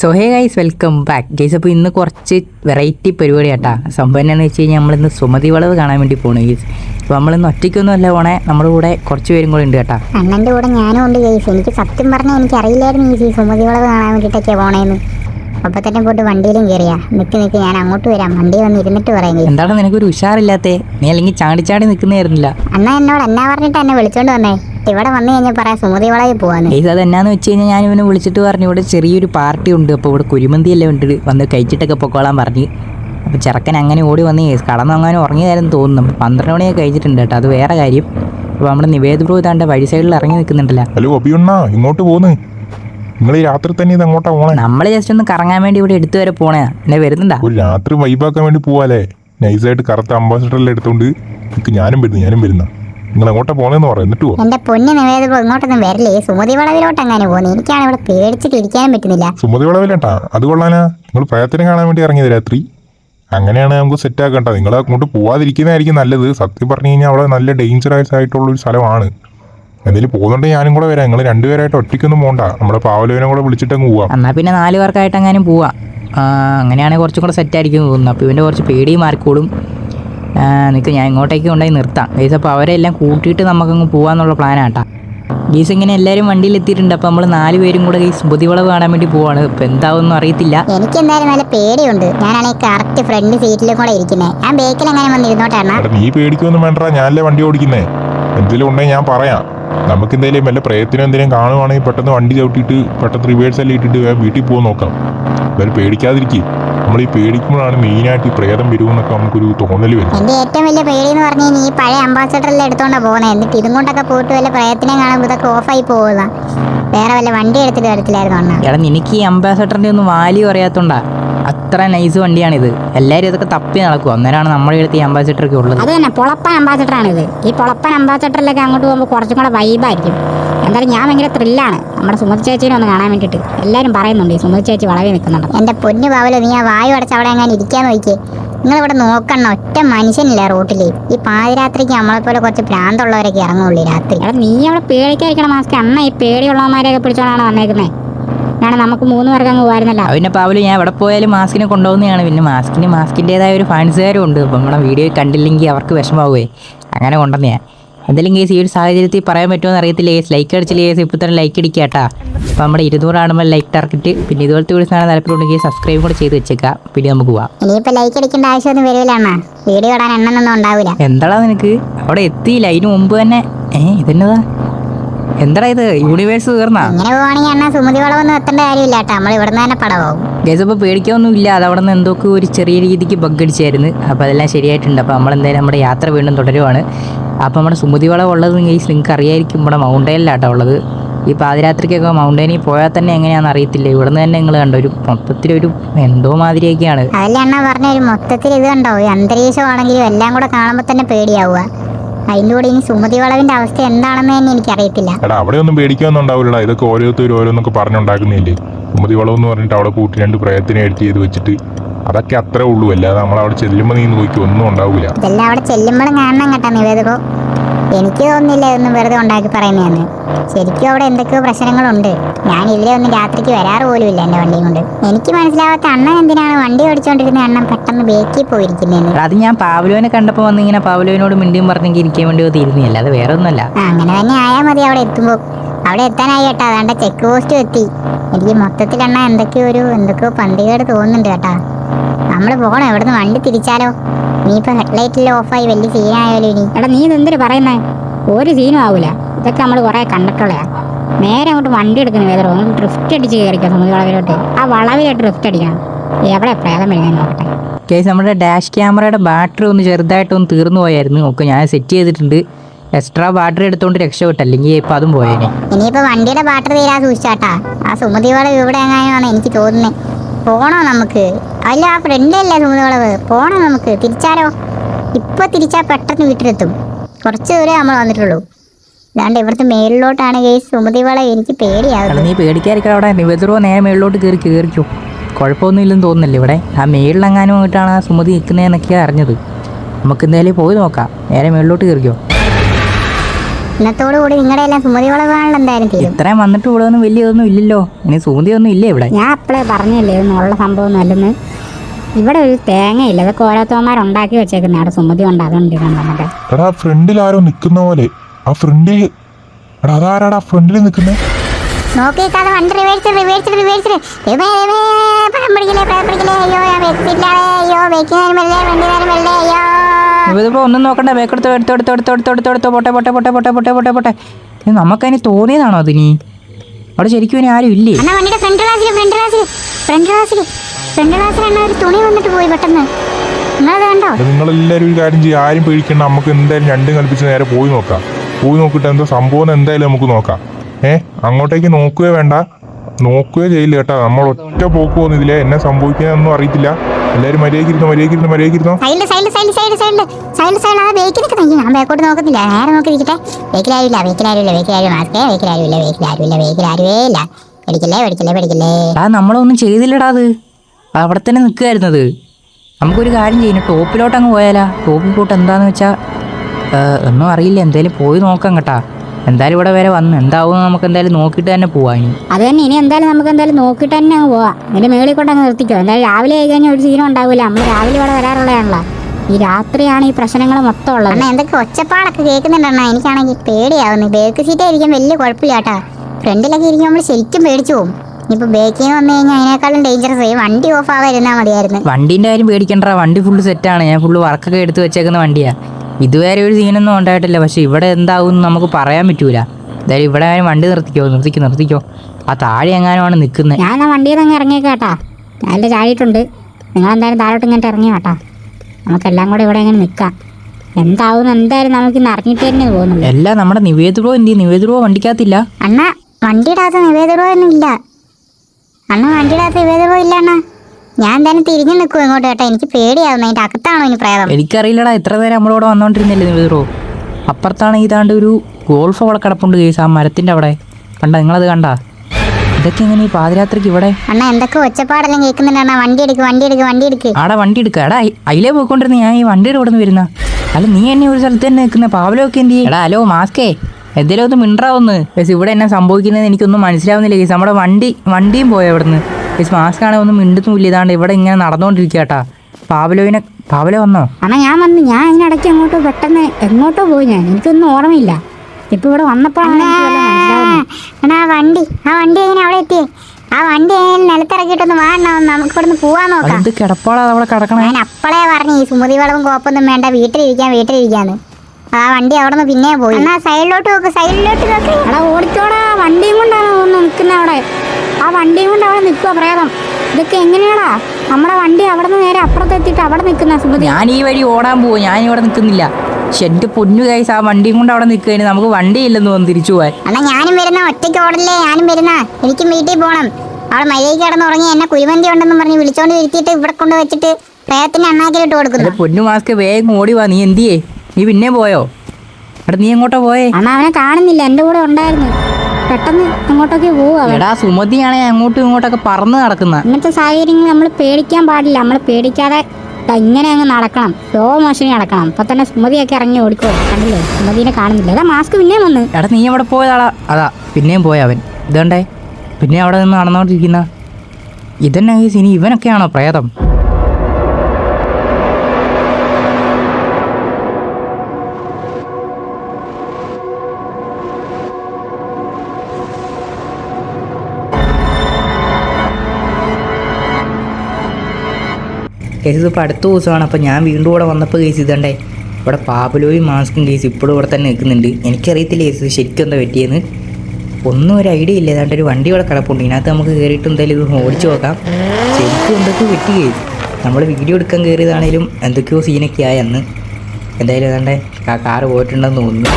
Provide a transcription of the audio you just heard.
So hey guys welcome back guys അപ്പോൾ ഇന്ന് കുറച്ച് വെറൈറ്റി പരിപാടി കേട്ടാ സംഭവം എന്നാന്ന് വെച്ച് കഴിഞ്ഞാൽ നമ്മളിന്ന് സുമതി വളവ് കാണാൻ വേണ്ടി പോണു ഗൈസ് അപ്പോൾ നമ്മളിന്ന് ഒറ്റയ്ക്കൊന്നും അല്ല പോണേ. നമ്മുടെ കൂടെ കുറച്ച് പേരും കൂടെ ഉണ്ട് കേട്ടാ. അണ്ണന്റെ കൂടെ ഞാനും ഉണ്ട് ഗൈസ് എനിക്ക് സത്യം പറഞ്ഞാൽ എനിക്ക് അറിയില്ലായിരുന്നു ഈ സുമതി വളവ് കാണാൻ വേണ്ടിയിട്ടൊക്കെ പോണേന്ന്. അപ്പൊ തന്നെ പോയിട്ട് വണ്ടിയിലും കയറിയാ നിക്ക് നിക്ക് ഞാൻ അങ്ങോട്ട് വരാം. വണ്ടി വന്ന് ഇരുന്നിട്ട് പറയാം. എന്താണ് നിനക്കൊരു ഉഷാറില്ലാത്തേ? നീ അല്ലെങ്കിൽ ചാടി ചാടി നിൽക്കുന്നതായിരുന്നില്ല. അണ്ണാ എന്നോട് എന്നാ പറഞ്ഞിട്ട് എന്നെ വിളിച്ചോണ്ട് വന്നേ? ഇവിടെ വന്നു കഴിഞ്ഞാൽ പറയാം സുമതി വളവിൽ പോവാന്ന്. ഏത് അത് എന്നാന്ന് വെച്ച് കഴിഞ്ഞാൽ ഞാൻ ഇവനെ വിളിച്ചിട്ട് പറഞ്ഞു ഇവിടെ ചെറിയൊരു പാർട്ടി ഉണ്ട്. അപ്പോൾ ഇവിടെ കുരുമന്തി എല്ലാം ഉണ്ട്. വന്ന് കഴിച്ചിട്ടൊക്കെ പൊക്കോളാൻ പറഞ്ഞ്. അപ്പോൾ ചെറുക്കൻ അങ്ങനെ ഓടി വന്ന് കടന്നു അങ്ങനെ ഉറങ്ങിയതായിരുന്നു തോന്നുന്നു. പന്ത്രണ്ട് മണിയൊക്കെ കഴിച്ചിട്ടുണ്ട് കേട്ടോ. അത് വേറെ കാര്യം. അപ്പോൾ നമ്മുടെ നിവേദ് ബ്രോ ഇതാണ്ട് വഴി സൈഡിൽ ഇറങ്ങി നിൽക്കുന്നുണ്ടല്ലോ. ഹലോ അഭിയുണ്ണ ഇങ്ങോട്ട് പോന്ന്. നിങ്ങൾ ഈ രാത്രി തന്നെ ഇത് അങ്ങോട്ടാ പോണേ? നമ്മൾ ജസ്റ്റ് ഒന്ന് കറങ്ങാൻ വേണ്ടി ഇവിടെ എടുത്തു വരെ പോണേ. എന്നെ വരുന്നുണ്ടാ? ഒരു രാത്രി വൈബാക്കാൻ വേണ്ടി പോവാലേ നൈസായിട്ട് കറുത്ത അംബാസിഡറെല്ലാം എടുത്തോണ്ട് എനിക്ക് ഞാനും വരുന്നു ഞാനും വരുന്ന. നിങ്ങൾ അങ്ങോട്ടാ പോണെന്ന് പറയാം എന്നിട്ട് എന്റെ പൊന്നു നിവേദനം ഇങ്ങോട്ടൊന്നും വരില്ലേ? സുമതി വളവിലോട്ട് അങ്ങനെ പോകുന്നത് എനിക്കാണ് ഇവിടെ പേടിച്ചിട്ട് ഇരിക്കാനും പറ്റുന്നില്ല. സുമതി വളവിലേട്ടാ അത് കൊള്ളാനാ. നിങ്ങൾ പ്രയത്തിനെ കാണാൻ വേണ്ടി ഇറങ്ങിയത് രാത്രി? അങ്ങനെയാണ് നമുക്ക് സെറ്റ് ആക്കണ്ട. നിങ്ങൾ അങ്ങോട്ട് പോവാതിരിക്കുന്നതായിരിക്കും നല്ലത്. സത്യം പറഞ്ഞു കഴിഞ്ഞാൽ അവിടെ നല്ല ഡേഞ്ചറസ് ആയിട്ടുള്ള ഒരു സ്ഥലമാണ്. എന്തെങ്കിലും പോകുന്നുണ്ടെങ്കിൽ ഞാനും കൂടെ വരാം. നിങ്ങൾ രണ്ടുപേരായിട്ട് ഒറ്റയ്ക്കൊന്നും പോകണ്ട നമ്മുടെ പാവലുവിനെ കൂടെ വിളിച്ചിട്ടങ്ങ് പോവാം. എന്നാൽ പിന്നെ നാല് പേർക്കായിട്ട് എങ്ങാനും പോവാം. ആ, അങ്ങനെയാണെങ്കിൽ കുറച്ചും കൂടെ സെറ്റ് ആയിരിക്കും എന്ന് തോന്നുന്നു. അപ്പോൾ ഇവന്റെ കുറച്ച് പേടിയും മാറിക്കോളും നിൽക്കും ഞാൻ ഇങ്ങോട്ടേക്ക് കൊണ്ടുപോയി നിർത്താം. ഗീസ് അപ്പോൾ അവരെല്ലാം കൂട്ടിയിട്ട് നമുക്കങ്ങ് പോകാമെന്നുള്ള പ്ലാനാട്ടാ ഗീസ് ഇങ്ങനെ എല്ലാവരും വണ്ടിയിൽ എത്തിയിട്ടുണ്ട്. അപ്പോൾ നമ്മൾ നാല് പേരും കൂടെ ഈ ബുദ്ധിവളവ് കാണാൻ വേണ്ടി പോവാണ്. ഇപ്പം എന്താവുമെന്ന് അറിയത്തില്ല. എനിക്ക് എന്തായാലും നല്ല പേടിയുണ്ട്. ഞാനാണെങ്കിൽ കറക്റ്റ് ഫ്രണ്ട് സീറ്റിലും കൂടെ ഇരിക്കുന്നത് ഞാൻ ബേക്കിൽ എങ്ങനെ വന്നിരുന്നോട്ടാണ് നീ പേടിക്കൊന്നും വേണ്ട ഞാനല്ലേ വണ്ടി ഓടിക്കുന്നേ? എന്തെങ്കിലും ഉണ്ടെങ്കിൽ ഞാൻ പറയാം. നമുക്ക് എന്തെങ്കിലും വല്ല പ്രയത്നം എന്തെങ്കിലും കാണുവാണെങ്കിൽ പെട്ടെന്ന് വണ്ടി ചവിട്ടിയിട്ട് പെട്ടെന്ന് റിവേഴ്സ് എല്ലാം ഇട്ടിട്ട് വേഗം വീട്ടിൽ പോകാൻ നോക്കാം. എന്തായാലും പേടിക്കാതിരിക്കും. നമ്മൾ ഈ പേടിക്കുമ്പോഴാണ് മെയിനായിട്ട് ഈ പ്രേതം വരുമെന്നൊക്കെ നമുക്കൊരു തോന്നൽ വരും എന്റെ ഏറ്റവും വലിയ പേടി എന്ന് പറഞ്ഞു കഴിഞ്ഞാൽ ഈ പഴയ അംബാസഡറിൽ എടുത്തോണ്ടാ പോകുന്നത് എന്നിട്ട് ഇതുകൊണ്ടൊക്കെ പോയിട്ട് വല്ല പ്രയത്തിനെ കാണുമ്പോൾ ഇതൊക്കെ ഓഫായി പോകുക വേറെ വല്ല വണ്ടി എടുത്തിട്ട് വരത്തില്ലായിരുന്നു അണ്ണാ എടാ നിനക്ക് ഈ അംബാസഡറിന്റെ ഒന്നും വാല്യൂ അറിയാത്തോണ്ടാ. അത്ര നൈസ് വണ്ടിയാണിത്. എല്ലാവരും ഇതൊക്കെ തപ്പി നടക്കും. അന്നേരമാണ് നമ്മുടെ അടുത്ത് ഈ അംബാസഡറൊക്കെ ഉള്ളത്. അത് തന്നെ പൊളപ്പൻ അംബാസിഡർ ആണ് ഇത് ഈ പൊളപ്പൻ അംബാസിഡറിലൊക്കെ അങ്ങോട്ട് പോകുമ്പോൾ കുറച്ചും കൂടെ വൈബായിരിക്കും എന്തായാലും ഞാൻ ഭയങ്കര ത്രില്ലാണ് നമ്മുടെ സുമതി ചേച്ചീനെ ഒന്ന് കാണാൻ വേണ്ടിയിട്ട്. എല്ലാവരും പറയുന്നുണ്ട് ഈ സുമതി ചേച്ചി വളരെ നിൽക്കുന്നുണ്ട് എന്റെ പൊന്നു പാവൽ നീ ആ വായു അടച്ച് അവിടെ എങ്ങനെ ഇരിക്കാൻ നോക്കിയേ. നിങ്ങൾ ഇവിടെ നോക്കണ ഒറ്റ മനുഷ്യനില്ല റോട്ടിൽ ഈ പാതിരാത്രിക്ക് നമ്മളെപ്പോലെ കുറച്ച് ഭ്രാന്തുള്ളവരൊക്കെ ഇറങ്ങുള്ളൂ രാത്രി. എടാ നീ അവിടെ പേടിക്കാതിരിക്കണം മാസ്ക്. അന്ന ഈ പേടിയുള്ളവന്മാരെയൊക്കെ പിടിച്ചോണ്ടാണ് വന്നേക്കുന്നത് കാരണം നമുക്ക് മൂന്ന് പേർക്ക് അങ്ങ് പോയിരുന്നല്ല പിന്നെ പാവൽ ഞാൻ എവിടെ പോയാലും മാസ്കിനെ കൊണ്ടുപോകുന്നതാണ് പിന്നെ മാസ്കിന് മാസ്കിന്റെതായ ഒരു ഫാൻസുകാരും ഉണ്ട്. അപ്പം നമ്മുടെ വീഡിയോ കണ്ടില്ലെങ്കിൽ അവർക്ക് വിഷമാവുമേ അങ്ങനെ കൊണ്ടുവന്നേ എന്തെങ്കിലും കേസ് ഈ ഒരു സാഹചര്യത്തിൽ പറയാൻ പറ്റുമോ എന്ന് അറിയത്തില്ല കേസ് ലൈക്ക് അടിച്ചില്ല കേസ് ഇപ്പോൾ തന്നെ ലൈക്ക് അടിക്കുക കേട്ടാ. അപ്പോൾ നമ്മുടെ ഇരുന്നൂറാണുമ്പോൾ ലൈക്ക് ടാർഗറ്റ് പിന്നെ ഇതുപോലത്തെ വീഡിയോസ് കാണാൻ താല്പര്യമുണ്ടെങ്കിൽ സബ്സ്ക്രൈബ് കൂടെ ചെയ്ത് വെച്ചേക്കാം. പിന്നെ നമുക്ക് പോവാം. ഇനിയിപ്പോൾ ലൈക്ക് അടിക്കേണ്ട ആവശ്യമൊന്നും വരില്ല വീഡിയോ ഇടാൻ എണ്ണൊന്നും ഉണ്ടാവില്ല. എന്താടാ നിനക്ക്? അവിടെ എത്തിയില്ല അതിന് മുമ്പ് തന്നെ. ഏഹ് ഇതെന്നതാ? എന്താടാ ഇത്? യൂണിവേഴ്സ് തീർന്നാ ഇങ്ങനെ പോവാണെങ്കിൽ അണ്ണാ സുമതി വളവൊന്നും എത്തേണ്ട കാര്യമില്ല കേട്ടോ നമ്മൾ ഇവിടുന്ന് തന്നെ പടമാവും ഗൈസ് അപ്പോൾ പേടിക്കൊന്നും ഇല്ല അത് അവിടെ നിന്ന് എന്തൊക്കെ ഒരു ചെറിയ രീതിക്ക് ബഗ് അടിച്ചായിരുന്നു. അപ്പോൾ അതെല്ലാം ശരിയായിട്ടുണ്ട്. അപ്പോൾ നമ്മളെന്തായാലും നമ്മുടെ യാത്ര വീണ്ടും തുടരുവാണ്. അപ്പോൾ നമ്മുടെ സുമതി വളം ഉള്ളത് ഗൈസ് നിങ്ങൾക്ക് അറിയായിരിക്കും. ഇവിടെ മൗണ്ടൈനിലാട്ടോ ഉള്ളത്. ഈ പാതിരാത്രിക്കൊക്കെ മൗണ്ടൈനിൽ പോയാൽ തന്നെ എങ്ങനെയാണെന്ന് അറിയത്തില്ല. ഇവിടെ നിന്ന് തന്നെ നിങ്ങൾ കണ്ടോ ഒരു മൊത്തത്തിലൊരു എന്തോ മാതിരിയൊക്കെയാണ്. അതല്ല അണ്ണാ പറഞ്ഞ ഒരു മൊത്തത്തിൽ ഇത് കണ്ടോ? ഈ അന്തരീക്ഷമാണെങ്കിലും എല്ലാം കൂടെ കാണുമ്പോൾ തന്നെ പേടിയാവുക. അതിന്റെ കൂടെ ഇനി സുമതി വളവിന്റെ അവസ്ഥ എന്താണെന്ന് തന്നെ എനിക്കറിയത്തില്ല. എടാ അവിടെ ഒന്നും പേടിക്കാനൊന്നും ഉണ്ടാവില്ലടാ ഇതൊക്കെ ഓരോരുത്തർ ഓരോന്നൊക്കെ പറഞ്ഞുണ്ടാക്കുന്നില്ലേ? സുമതി വളവ് എന്ന് പറഞ്ഞിട്ട് അവിടെ കൂട്ടി രണ്ട് പ്രയത്തിനെ എഡിറ്റ് ചെയ്ത് വെച്ചിട്ട് അതൊക്കെ അത്രേ ഉള്ളൂ. അല്ലാതെ നമ്മൾ അവിടെ ചെല്ലുമ്പോൾ നീ നോക്കി ഒന്നും ഉണ്ടാവില്ല. ഇതെല്ലാം അവിടെ ചെല്ലുമ്പോഴും കാണണം കേട്ടോ നിവേദകോ. എനിക്ക് തോന്നുന്നില്ല ഒന്നും വെറുതെ ഉണ്ടാക്കി പറയുന്നതെന്ന്. ശരിക്കും അവിടെ എന്തൊക്കെയോ പ്രശ്നങ്ങളുണ്ട്. ഞാൻ ഇല്ലേ ഒന്നും രാത്രിക്ക് വരാറ് പോലുമില്ല എന്റെ വണ്ടിയും കൊണ്ട്. എനിക്ക് മനസ്സിലാവാത്ത അണ്ണൻ എന്തിനാണ് വണ്ടി ഓടിച്ചുകൊണ്ടിരുന്ന അണ്ണൻ പെട്ടെന്ന് ബേക്കിൽ പോയിരിക്കുന്നതെന്ന്. അത് ഞാൻ പാവലോനെ കണ്ടപ്പോൾ വന്നിങ്ങനെ പാവലോനോട് മിണ്ടിയും പറഞ്ഞെങ്കിൽ ഇരിക്കാൻ വേണ്ടി തീരുന്നില്ല അത് വേറെ ഒന്നുമല്ല അങ്ങനെ തന്നെ ആയാൽ മതി അവിടെ എത്തുമ്പോൾ അവിടെ എത്താനായി കേട്ടോ. അതാണ്ട് ചെക്ക് പോസ്റ്റും എത്തി. എനിക്ക് മൊത്തത്തിൽ അണ്ണ എന്തൊക്കെയോ ഒരു എന്തൊക്കെയോ പന്തികേട് തോന്നുന്നുണ്ട് കേട്ടാ. നമ്മൾ പോകണം എവിടുന്ന് വണ്ടി തിരിച്ചാലോ? ഇനിയിപ്പോൾ ഹെഡ്ലൈറ്റിൽ ഓഫായി വലിയ സീനായാലോ ഇനി? എടാ നീ എന്തിന് പറയുന്നേ? ഒരു സീനും ആവൂല. ഇതൊക്കെ നമ്മൾ കുറെ കണ്ടിട്ടുള്ളയാ. നേരെ അങ്ങോട്ട് വണ്ടി എടുക്കുന്ന വേദന ഒന്ന് ഡ്രിഫ്റ്റ് അടിച്ച് കയറിക്കാം സമുദ്ര വളവിലോട്ട്. ആ വളവിലോട്ട് ഡ്രിഫ്റ്റ് അടിക്കണം. എവിടെ പ്രേതം വരുന്നത് നോക്കട്ടെ. കേസ് നമ്മുടെ ഡാഷ് ക്യാമറയുടെ ബാറ്ററി ഒന്ന് ചെറുതായിട്ടൊന്ന് തീർന്നു പോയായിരുന്നു. ഒക്കെ ഞാൻ സെറ്റ് ചെയ്തിട്ടുണ്ട്. എക്സ്ട്രാ ബാറ്ററി എടുത്തുകൊണ്ട് രക്ഷപ്പെട്ടു. അല്ലെങ്കിൽ ഇപ്പൊ അതും പോയേനെ. ഇനിയിപ്പോ വണ്ടിയുടെ ബാറ്ററി തീരാ സൂക്ഷിച്ചാട്ടാ ആ സുമതി വളവ് ഇവിടെ എങ്ങനെയാണ് എനിക്ക് തോന്നുന്നത് പോണോ നമുക്ക്. അല്ല ആ ഫ്രണ്ട് അല്ലേ സുമതി വളവ് പോണോ നമുക്ക്. തിരിച്ചാലോ? ഇപ്പൊ തിരിച്ചാ പെട്ടെന്ന് വീട്ടിലെത്തും. കുറച്ച് ദൂരെ നമ്മൾ വന്നിട്ടുള്ളൂ. ഇതാണ്ട് ഇവിടുത്തെ മേളിലോട്ടാണ് കേസ് സുമതിവള എനിക്ക് പേടിയാകും നീ പേടിക്കാതിരിക്കാൻ അവിടെ. നിബദ്രോ നേരെ മേളിലോട്ട് കയറി കയറിക്കോ കുഴപ്പമൊന്നും ഇല്ലെന്ന് തോന്നുന്നില്ല ഇവിടെ? ആ മേളിലെങ്ങാനും ആയിട്ടാണ് ആ സുമതി നിൽക്കുന്നതെന്നൊക്കെയാണ് അറിഞ്ഞത്. നമുക്ക് എന്തായാലും പോയി നോക്കാം. നേരെ മേളിലോട്ട് കയറിക്കോ ഇന്നത്തോടു കൂടി നിങ്ങളുടെ എല്ലാം സുമതി വളവാണല്ലോ എന്തായാലും തീരും. ഇത്രയും വന്നിട്ട് ഇവിടെ ഒന്നും വലിയതൊന്നും ഇല്ലല്ലോ. ഇനി സുമതി സൂന്തിയൊന്നും ഇല്ലേ ഇവിടെ? ഞാൻ അപ്പോഴേ പറഞ്ഞില്ലേ ഉള്ള സംഭവം അല്ലെന്ന്. ഇവിടെ ഒരു തേങ്ങയില്ല അതൊക്കെ ഓരോരുത്തന്മാരുണ്ടാക്കി വെച്ചേക്കുന്ന. അവിടെ സുമതി ഉണ്ട് അതുകൊണ്ട് വന്നിട്ട്. എടാ ഫ്രണ്ടിൽ ആരോ നിൽക്കുന്ന പോലെ. ആ ഫ്രണ്ടിൽ എടാ അതാരാടാ ഫ്രണ്ടിൽ നിൽക്കുന്നത് നോക്കിക്കാതെ വണ്ടി റിവേഴ്സ് റിവേഴ്സ് റിവേഴ്സ് പഴം പിടിക്കലേ പഴം പിടിക്കലേ അയ്യോ ഞാൻ വെച്ചില്ല അയ്യോ വെക്കുന്നതിന് മെല്ലെ നേരം മെല്ലെ അയ്യോ. ഇതിപ്പോ ഒന്നും നോക്കണ്ട. ബേക്കെടുത്തോ എടുത്ത് എടുത്ത് എടുത്ത് എടുത്ത് എടുത്ത് എടുത്ത് പൊട്ടെ പൊട്ടെ പൊട്ടെ പൊട്ടെ പൊട്ടെ പൊട്ടെ പൊട്ടെ. ഇത് നമുക്കതിന് തോന്നിയതാണോ അതിനി? അവിടെ ശരിക്കും ഇനി ആരും ഇല്ലേ? ഫ്രണ്ട് ക്ലാസ്സിൽ ഫ്രണ്ട് ക്ലാസ്സിൽ ഫ്രണ്ട് ക്ലാസ്സിൽ ഫ്രണ്ട് ക്ലാസ്സിൽ അണ്ണാ ഒരു തുണി വന്നിട്ട് പോയി പെട്ടെന്ന്. നിങ്ങളെല്ലാവരും ഒരു കാര്യം ചെയ്യും. ആരും പേടിക്കണ്ട. നമുക്ക് എന്തായാലും രണ്ടും കൽപ്പിച്ച് നേരെ പോയി നോക്കാം. പോയി നോക്കിയിട്ട് എന്താ സംഭവം എന്തായാലും നമുക്ക് നോക്കാം. ഏഹ് അങ്ങോട്ടേക്ക് നോക്കുകയോ വേണ്ട. നോക്കുകയോ ചെയ്യില്ല കേട്ടോ. നമ്മൾ ഒറ്റ പോക്ക് പോകുന്നില്ല? എന്നെ സംഭവിക്കുന്നതൊന്നും അറിയത്തില്ല. എല്ലാവരും മര്യാദക്കിരുന്നോ മര്യാദക്കിരുന്നോ മര്യാദക്കിരുന്നോ സൈഡിൽ സൈഡിൽ സൈഡിൽ സൈഡിൽ സൈഡിൽ സൈഡിൽ സൈഡിൽ ആ ബേക്കിൽ തന്നെ ഞാൻ ബേക്കോട്ട് നോക്കുന്നില്ല നേരെ നോക്കി ഇരിക്കട്ടെ ബേക്കിൽ ആരുമില്ല. ബേക്കിൽ ആരുമില്ല. ബേക്കിൽ ആരും മാസ്കേ ബേക്കിൽ ബേക്കിലാരില്ല ബേക്കിൽ ആരുമേ ഇല്ല. പഠിക്കില്ലേ പഠിക്കില്ലേ പഠിക്കില്ലേ ആ നമ്മളൊന്നും ചെയ്തില്ലടാ അത്. അവിടെ തന്നെ നിൽക്കുകയായിരുന്നത് നമുക്കൊരു കാര്യം ചെയ്യുന്നു ടോപ്പിലോട്ട് അങ്ങ് പോയാലാ. ടോപ്പിൽ പോയിട്ട് എന്താന്ന് വെച്ചാൽ ഒന്നും അറിയില്ല. എന്തായാലും പോയി നോക്കാം കേട്ടാ. എന്തായാലും ഇവിടെ വരെ വന്ന്. എന്താവും നമുക്ക് എന്തായാലും നോക്കിട്ട് തന്നെ പോവാം ഇനി. അത് തന്നെ ഇനി എന്തായാലും നമുക്ക് എന്തായാലും നോക്കിട്ട് തന്നെ അങ്ങ് പോവാം. ഇതിന്റെ മേളിൽ കൊണ്ട് അങ്ങ് നിർത്തിക്കോ. എന്തായാലും രാവിലെ ആയി കഴിഞ്ഞാൽ ഒരു സീനും ഉണ്ടാവില്ല നമ്മൾ രാവിലെ ഇവിടെ വരാറുള്ളതാണല്ലോ. ഈ രാത്രിയാണ് ഈ പ്രശ്നങ്ങൾ മൊത്തം ഉള്ളത്. അണ്ണാ എന്തൊക്കെ ഒച്ചപ്പാടൊക്കെ കേൾക്കുന്നുണ്ട് അണ്ണാ എനിക്കാണെങ്കിൽ പേടിയാവുന്നു. ബേക്ക് സീറ്റ് ആയിരിക്കും വലിയ കുഴപ്പമില്ല കേട്ടാ. ഫ്രണ്ടിലൊക്കെ ഇരിക്കും നമ്മൾ ശരിക്കും പേടിച്ചു പോകും ഇനിയിപ്പോ ബേക്കിൽ നിന്ന് വന്നു കഴിഞ്ഞാൽ അതിനേക്കാളും ഡേഞ്ചറസ് ആയി വണ്ടി ഓഫ് ആവാതിരുന്നാൽ മതിയായിരുന്നു. വണ്ടീന്റെ കാര്യം പേടിക്കണ്ട വണ്ടി ഫുള്ള് സെറ്റാണ് ഞാൻ ഫുള്ള് വർക്കൊക്കെ എടുത്ത് വെച്ചേക്കുന്ന വണ്ടിയാ. ഇതുവരെ ഒരു സീനൊന്നും ഉണ്ടായിട്ടില്ല. പക്ഷെ ഇവിടെ എന്താവും എന്ന് നമുക്ക് പറയാൻ പറ്റൂല. എന്തായാലും ഇവിടെ ആരും വണ്ടി നിർത്തിക്കോ നിർത്തിക്കോ നിർത്തിക്കോ. ആ താഴെ എങ്ങാനുമാണ് നിൽക്കുന്നത് ഞാൻ ആ വണ്ടിയിൽ നിന്ന് ഇറങ്ങിയേക്കാട്ടാ. എന്റെ ചാടിയിട്ടുണ്ട്. നിങ്ങൾ എന്തായാലും താഴോട്ട് ഇങ്ങോട്ട് ഇറങ്ങി കേട്ടാ നമുക്കെല്ലാം കൂടെ ഇവിടെ ഇങ്ങനെ നിൽക്കാം എന്താവും എന്തായാലും നമുക്ക് ഇന്ന് അറിഞ്ഞിട്ട് തന്നെ പോകുന്നുള്ളൂ എല്ലാം നമ്മുടെ നിവേദ് ബ്രോ എന്ത്? നിവേദ് ബ്രോ വണ്ടിക്കകത്തില്ല? അണ്ണ വണ്ടിയുടെ അകത്ത് നിവേദനമൊന്നും ഇല്ല. അണ്ണ വണ്ടിയുടെ അകത്ത് നിവേദനവും ഇല്ല അണ്ണ. ഞാൻ തന്നെ തിരിഞ്ഞു നിൽക്കും ഇങ്ങോട്ട് കേട്ടോ. എനിക്ക് പേടിയാവുന്നു. അതിന്റെ അകത്താണോ ഇനി പ്രേതം? എനിക്കറിയില്ലടാ. എത്ര നേരം നമ്മളിവിടെ വന്നോണ്ടിരുന്നില്ലേ നിവേദ് ബ്രോ? അപ്പുറത്താണ് ഇതാണ്ട് ഒരു ഗോൾഫ് അവിടെ കിടപ്പുണ്ട് കേസ് ആ മരത്തിന്റെ അവിടെ. കണ്ട നിങ്ങളത് കണ്ടാ? ഇതൊക്കെ എങ്ങനെ ഈ പാതിരാത്രിക്ക് ഇവിടെ? അണ്ണാ എന്തൊക്കെ ഒച്ചപ്പാടെല്ലാം കേൾക്കുന്നുണ്ട് വണ്ടി എടുക്ക് വണ്ടി എടുക്ക് വണ്ടി എടുക്ക്. ആടാ വണ്ടി എടുക്കുക എടാ അതിലേ പോയിക്കൊണ്ടിരുന്ന ഞാൻ ഈ വണ്ടിയുടെ ഇവിടെ നിന്ന് വരുന്ന. അല്ല നീ എന്നെ ഒരു സ്ഥലത്ത് തന്നെ നിൽക്കുന്ന? പാവലൊക്കെ എന്ത് ചെയ്യും എടാ ഹലോ മാസ്കേ. എന്തേലും ഒന്ന് മിണ്ടാവുന്നു. ഇവിടെ എന്നാ സംഭവിക്കുന്നത് എനിക്കൊന്നും മനസ്സിലാവുന്നില്ല കേസ്. നമ്മുടെ വണ്ടി വണ്ടിയും പോയ അവിടെ നിന്ന് കേസ് മാസ്ക് ആണെങ്കിൽ ഒന്നും മിണ്ടുന്നില്ല ഇതാണ്ട് ഇവിടെ ഇങ്ങനെ നടന്നുകൊണ്ടിരിക്കുക കേട്ടാ. പാവലോവിനെ പാവലോ വന്നോ? അണ ഞാൻ വന്നു ഞാൻ ഇതിനിടയ്ക്ക് അങ്ങോട്ട് പെട്ടെന്ന് എങ്ങോട്ടോ പോയി ഞാൻ. എനിക്കൊന്നും ഓർമ്മയില്ല. ഇപ്പൊ ഇവിടെ വന്നപ്പോഴാണ് ആ വണ്ടി ആ വണ്ടി എങ്ങനെ അവിടെ എത്തിയേ? ആ വണ്ടി നിലത്തിറക്കിട്ടൊന്ന് നിലത്തിറക്കിയിട്ടൊന്ന് വാ നമുക്ക് ഇവിടെ നിന്ന് പോവാൻ നോക്കാം. അവിടെ ഞാൻ അപ്പളേ പറഞ്ഞു ഈ സുമതി വളവും കോപ്പൊന്നും വേണ്ട വീട്ടിലിരിക്കാൻ വീട്ടിലിരിക്കാന്ന്. ആ വണ്ടി അവിടെ നിന്ന് പിന്നെ പോയി. എന്നാ സൈഡിലോട്ട് നോക്ക് സൈഡിലോട്ട് നോക്ക്. എടാ ഓടിച്ചോടാ വണ്ടിയും കൊണ്ടാണ് ഒന്ന് നിൽക്കുന്നത് അവിടെ. വണ്ടിയും കൊണ്ട് അവിടെ നിൽക്കുക പ്രേതം. ഇതൊക്കെ എങ്ങനെയാടാ? നമ്മുടെ വണ്ടി അവിടെ നിന്ന് നേരെ അപ്പുറത്തെത്തിയിട്ട് അവിടെ നിൽക്കുന്ന സുമതി. ഞാൻ ഈ വഴി ഓടാൻ പോവും. ഞാൻ ഇവിടെ നിൽക്കുന്നില്ല എന്റെ പൊന്നു കൈസ് ആ വണ്ടിയും കൊണ്ട് അവിടെ നിൽക്കുകയാണ്. നമുക്ക് വണ്ടി ഇല്ലെന്ന് തോന്നുന്നു തിരിച്ചു പോവാൻ. അണ്ണാ ഞാനും വരുന്ന ഒറ്റയ്ക്ക് ഓടല്ലേ? ഞാനും വരുന്ന. എനിക്കും വീട്ടിൽ പോകണം അവിടെ മര്യാദയ്ക്ക് കിടന്നുറങ്ങി എന്നെ കുഴിമന്തി ഉണ്ടെന്ന് പറഞ്ഞ് വിളിച്ചോണ്ട് വരുത്തിയിട്ട് ഇവിടെ കൊണ്ട് വെച്ചിട്ട് പ്രേതത്തിന് അണ്ണാക്കിലിട്ട് കൊടുക്കുന്നു. പൊന്നു മാസ്ക് വേഗം ഓടി വാ. നീ എന്തിയേ? നീ പിന്നെ പോയോ? അവിടെ നീ എങ്ങോട്ടോ പോയേ? അണ്ണാ അവനെ കാണുന്നില്ല. എന്റെ കൂടെ ഉണ്ടായിരുന്നു. പെട്ടെന്ന് അങ്ങോട്ടൊക്കെ പോവുക എടാ സുമതിയാണെ അങ്ങോട്ടും ഇങ്ങോട്ടൊക്കെ പറന്ന് നടക്കുന്ന. ഇങ്ങനത്തെ സാഹചര്യങ്ങൾ നമ്മൾ പേടിക്കാൻ പാടില്ല. നമ്മൾ പേടിക്കാതെ ഇങ്ങനെ അങ്ങ് നടക്കണം. സ്ലോ മോഷനിൽ നടക്കണം. അപ്പൊ തന്നെ സുമതിയൊക്കെ ഇറങ്ങി ഓടിക്കോ. കണ്ടില്ലേ? സുമതിനെ കാണുന്നില്ല? അതാ മാസ്ക് പിന്നെയും വന്ന്. എടാ നീ അവിടെ പോയതാളാ അതാ പിന്നെയും പോയ അവൻ. ഇതണ്ടേ പിന്നെ അവിടെ നിന്ന് നടന്നോണ്ടിരിക്കുന്ന. ഇതന്നെ ഈ സിനി ഇവനൊക്കെയാണോ പ്രേതം? കേസ് ഇപ്പോൾ അടുത്ത ദിവസമാണ്. അപ്പോൾ ഞാൻ വീണ്ടും ഇവിടെ വന്നപ്പോൾ കേസ് ഇതണ്ടേ. ഇവിടെ പാപ്പലോയും മാസ്കും കേസ് ഇപ്പോഴും ഇവിടെ തന്നെ നിൽക്കുന്നുണ്ട്. എനിക്കറിയത്തില്ല കേസ് ശരിക്കും എന്താ പറ്റിയെന്ന്. ഒന്നും ഒരു ഐഡിയ ഇല്ല. ഏതാണ്ട് ഒരു വണ്ടി ഇവിടെ കിടപ്പുണ്ട്. ഇതിനകത്ത് നമുക്ക് കയറിയിട്ട് എന്തായാലും ഇത് ഓടിച്ചു നോക്കാം. ശരിക്കും എന്തൊക്കെയോ പറ്റി കേസ് നമ്മൾ വീഡിയോ എടുക്കാൻ കയറിയതാണേലും എന്തൊക്കെയോ സീനൊക്കെ ആയി അന്ന്. എന്തായാലും ഏതാണ്ട് കാറ് പോയിട്ടുണ്ടെന്ന് തോന്നുന്നു.